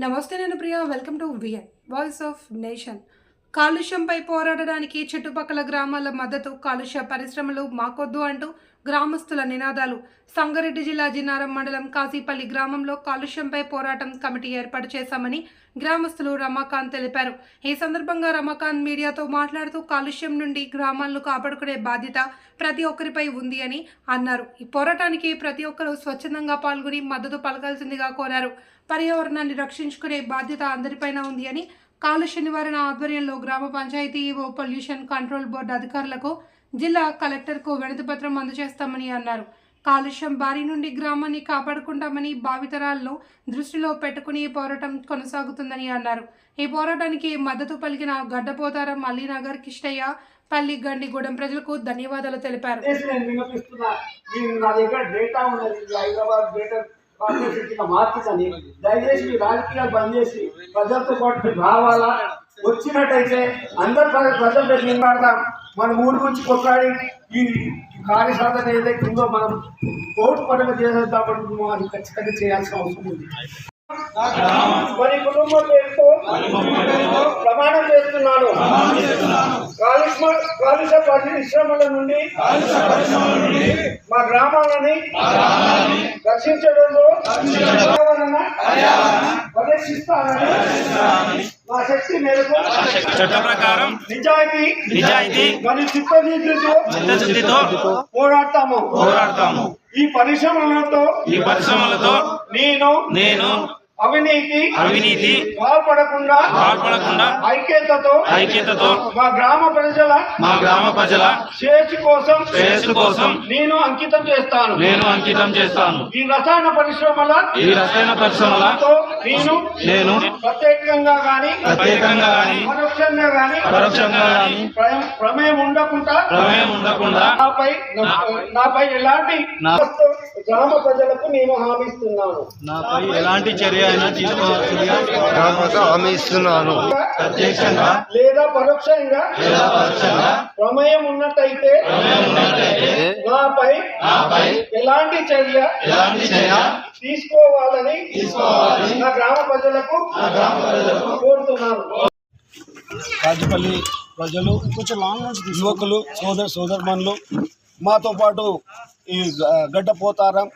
నమస్తే నేను Priya welcome to VN voice of nation కాలుష్యంపై పోరాడడానికి చుట్టుపక్కల గ్రామాల మద్దతు కాలుష్య పరిశ్రమలు మాకొద్దు అంటూ గ్రామస్తుల నినాదాలు. సంగారెడ్డి జిల్లా జిన్నారం మండలం కాశీపల్లి గ్రామంలో కాలుష్యంపై పోరాటం కమిటీ ఏర్పాటు చేశామని గ్రామస్తులు రమాకాంత్ తెలిపారు. ఈ సందర్భంగా రమాకాంత్ మీడియాతో మాట్లాడుతూ కాలుష్యం నుండి గ్రామాలను కాపాడుకునే బాధ్యత ప్రతి ఒక్కరిపై ఉంది అని అన్నారు. ఈ పోరాటానికి ప్రతి ఒక్కరూ స్వచ్ఛందంగా పాల్గొని మద్దతు పలకాల్సిందిగా కోరారు. పర్యావరణాన్ని రక్షించుకునే బాధ్యత అందరిపైన ఉంది అని కాలుష్య నివారణ ఆధ్వర్యంలో గ్రామ పంచాయతీ ఓ పొల్యూషన్ కంట్రోల్ బోర్డు అధికారులకు జిల్లా కలెక్టర్కు వినతిపత్రం అందజేస్తామని అన్నారు. కాలుష్యం బారి నుండి గ్రామాన్ని కాపాడుకుంటామని భావితరాలను దృష్టిలో పెట్టుకుని పోరాటం కొనసాగుతుందని అన్నారు. ఈ పోరాటానికి మద్దతు పలికిన గడ్డపోతారం అలీనగర్ కిష్టయ్య పల్లి గండిగూడెం ప్రజలకు ధన్యవాదాలు తెలిపారు. దయచేసి నేను విన్నపిస్తున్నా మీరు నా దగ్గర డేటా ఉన్నది ఇది హైదరాబాద్ డేటా కార్పొరేషన్ కింద మార్చుదని దయచేసి మీ రాజకీయాలు బంద్ చేసి ప్రజలతో పాటు మీరు రావాలా వచ్చినట్టయితే అందరు ప్ర- ప్రజలు నిలబడదాం మన ఊరి గురించి కొట్లాడి ఈ కార్యసాధన ఏదైతే ఉందో మనం కోర్టు పరంగా చేసేద్దామని అది ఖచ్చితంగా చేయాల్సిన అవసరం ఉంది. మరి కుటుంబం ప్రమాణం చేస్తున్నాను. కాలుష్య పరిశ్రమల నుండి మా గ్రామాలని రక్షించడంలో పరిరక్షిస్తానని మా శక్తి మేరకు చట్ట ప్రకారం నిజాయితీ నిజాయితీ మరియు చిత్తశుద్ధితో చిత్తశుద్ధితో పోరాడతాము. పోరాడతాము. ఈ పరిశ్రమలతో ఈ పరిశ్రమలతో నేను నేను అవినీతి అవినీతి పాల్పడకుండా పాల్పడకుండా ఐక్యతతో ఐక్యతతో మా గ్రామ ప్రజల మా గ్రామ ప్రజల శ్రేయస్సు కోసం శ్రేయస్సు కోసం నేను అంకితం చేస్తాను. నేను అంకితం చేస్తాను. ఈ రసాయన పరిశ్రమల ఈ రసాయన పరిశ్రమల తో నేను నేను ప్రత్యేకంగా గాని ప్రత్యేకంగా గాని పరోక్షంగా గాని పరోక్షంగా గాని ప్రమేయం ఉండకుండా ప్రమేయం ఉండకుండా నాపై నాపై ఎలాంటి గ్రామ ప్రజలకు నేను హామీస్తున్నాను. నాపై ఎలాంటి చర్య అయినా తీసుకోవాల్సిందిగా గ్రామకు హామీ ఇస్తున్నాను ప్రత్యక్షంగా లేదా పరోక్షంగా లేదా పరోక్షంగా ప్రమేయం ఉన్నట్టయితే నాపై నాపై ఎలాంటి చర్య ఎలాంటి చర్య తీసుకోవాలని నా గ్రామ ప్రజలకు కోరుతున్నాను. రాజపల్లి ప్రజలు యువకులు సోదర సోదరుమణులు మాతో పాటు ఈ గ- గడ్డపోతారం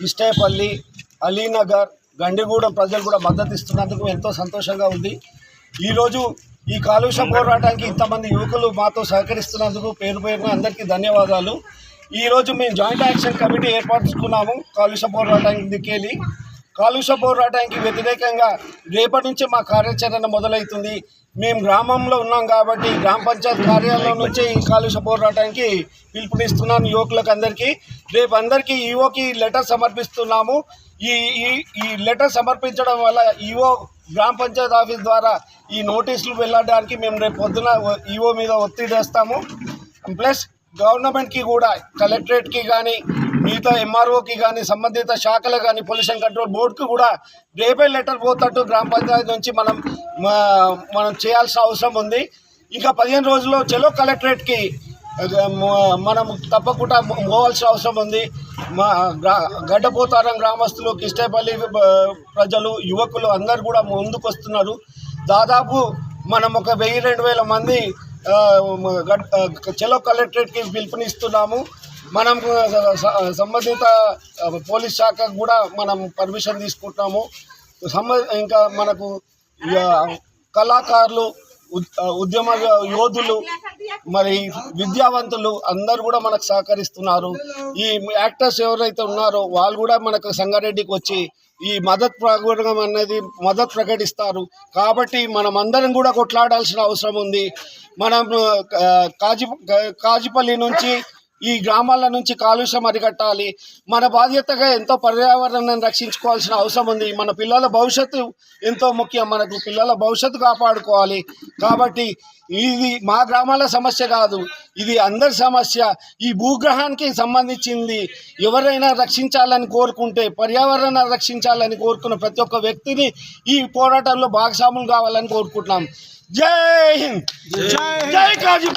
కిష్టేపల్లి అలీనగర్ గండిగూడెం ప్రజలు కూడా మద్దతు ఇస్తున్నందుకు ఎంతో సంతోషంగా ఉంది. ఈరోజు ఈ కాలుష్య పోరాటానికి ఇంతమంది యువకులు మాతో సహకరిస్తున్నందుకు పేరు పేరున అందరికీ ధన్యవాదాలు. ఈరోజు మేము జాయింట్ యాక్షన్ కమిటీ ఏర్పరచుకున్నాము కాలుష్య పోరాటానికి దిక్కేలి కాలుష్య పోరాటానికి వ్యతిరేకంగా రేపటి నుంచి మా కార్యాచరణ మొదలవుతుంది. మేము గ్రామంలో ఉన్నాం కాబట్టి గ్రామ పంచాయత్ కార్యాలయం నుంచే ఈ కాలుష్య పోరాటానికి పిలుపునిస్తున్నాను యువకులకు అందరికీ. రేపు అందరికీ ఈఓకి లెటర్ సమర్పిస్తున్నాము. ఈ ఈ ఈ లెటర్ సమర్పించడం వల్ల ఈఓ గ్రామ పంచాయత్ ఆఫీస్ ద్వారా ఈ నోటీసులు వెళ్ళడానికి మేము రేపు పొద్దున ఈఓ మీద ఒత్తిడి వేస్తాము. ప్లస్ గవర్నమెంట్కి కూడా కలెక్టరేట్కి కానీ మిగతా ఎంఆర్ఓకి కానీ సంబంధిత శాఖలు కానీ పొల్యూషన్ కంట్రోల్ బోర్డుకి కూడా రేపే లెటర్ పోతట్టు గ్రామ పంచాయతీ నుంచి మనం మనం చేయాల్సిన అవసరం ఉంది. ఇంకా పదిహేను రోజుల్లో చెలో కలెక్టరేట్కి మనం తప్పకుండా పోవాల్సిన అవసరం ఉంది. మా గ్రా గడ్డపోతారం గ్రామస్తులు కిష్టేపల్లి ప్రజలు యువకులు అందరు కూడా ముందుకు వస్తున్నారు దాదాపు మనం ఒక వెయ్యి రెండు వేల మంది గడ్- చెలో కలెక్టరేట్కి పిలుపునిస్తున్నాము. మనం సంబంధిత పోలీస్ శాఖకు కూడా మనం పర్మిషన్ తీసుకుంటున్నాము. సంబ ఇంకా మనకు కళాకారులు ఉద్యమ యోధులు మరి విద్యావంతులు అందరూ కూడా మనకు సహకరిస్తున్నారు. ఈ యాక్టర్స్ ఎవరైతే ఉన్నారో వాళ్ళు కూడా మనకు సంగారెడ్డికి వచ్చి ఈ మద్దతు ప్రకటన అనేది మద్దతు ప్రకటిస్తారు. కాబట్టి మనం అందరం కూడా కొట్లాడాల్సిన అవసరం ఉంది. మనం ఆ, కాజి కాజిపల్లి నుంచి ఈ గ్రామాల నుంచి కాలుష్యం అరికట్టాలి. మన బాధ్యతగా ఎంతో పర్యావరణాన్ని రక్షించుకోవాల్సిన అవసరం ఉంది. మన పిల్లల భవిష్యత్తు ఎంతో ముఖ్యం. మనకు పిల్లల భవిష్యత్తు కాపాడుకోవాలి. కాబట్టి ఇది మా గ్రామాల సమస్య కాదు. ఇది అందరి సమస్య. ఈ భూగ్రహానికి సంబంధించింది ఎవరైనా రక్షించాలని కోరుకుంటే పర్యావరణ రక్షించాలని కోరుకున్న ప్రతి ఒక్క వ్యక్తిని ఈ పోరాటంలో భాగస్వాములు కావాలని కోరుకుంటున్నాం. జై హింద్! జై కాజీ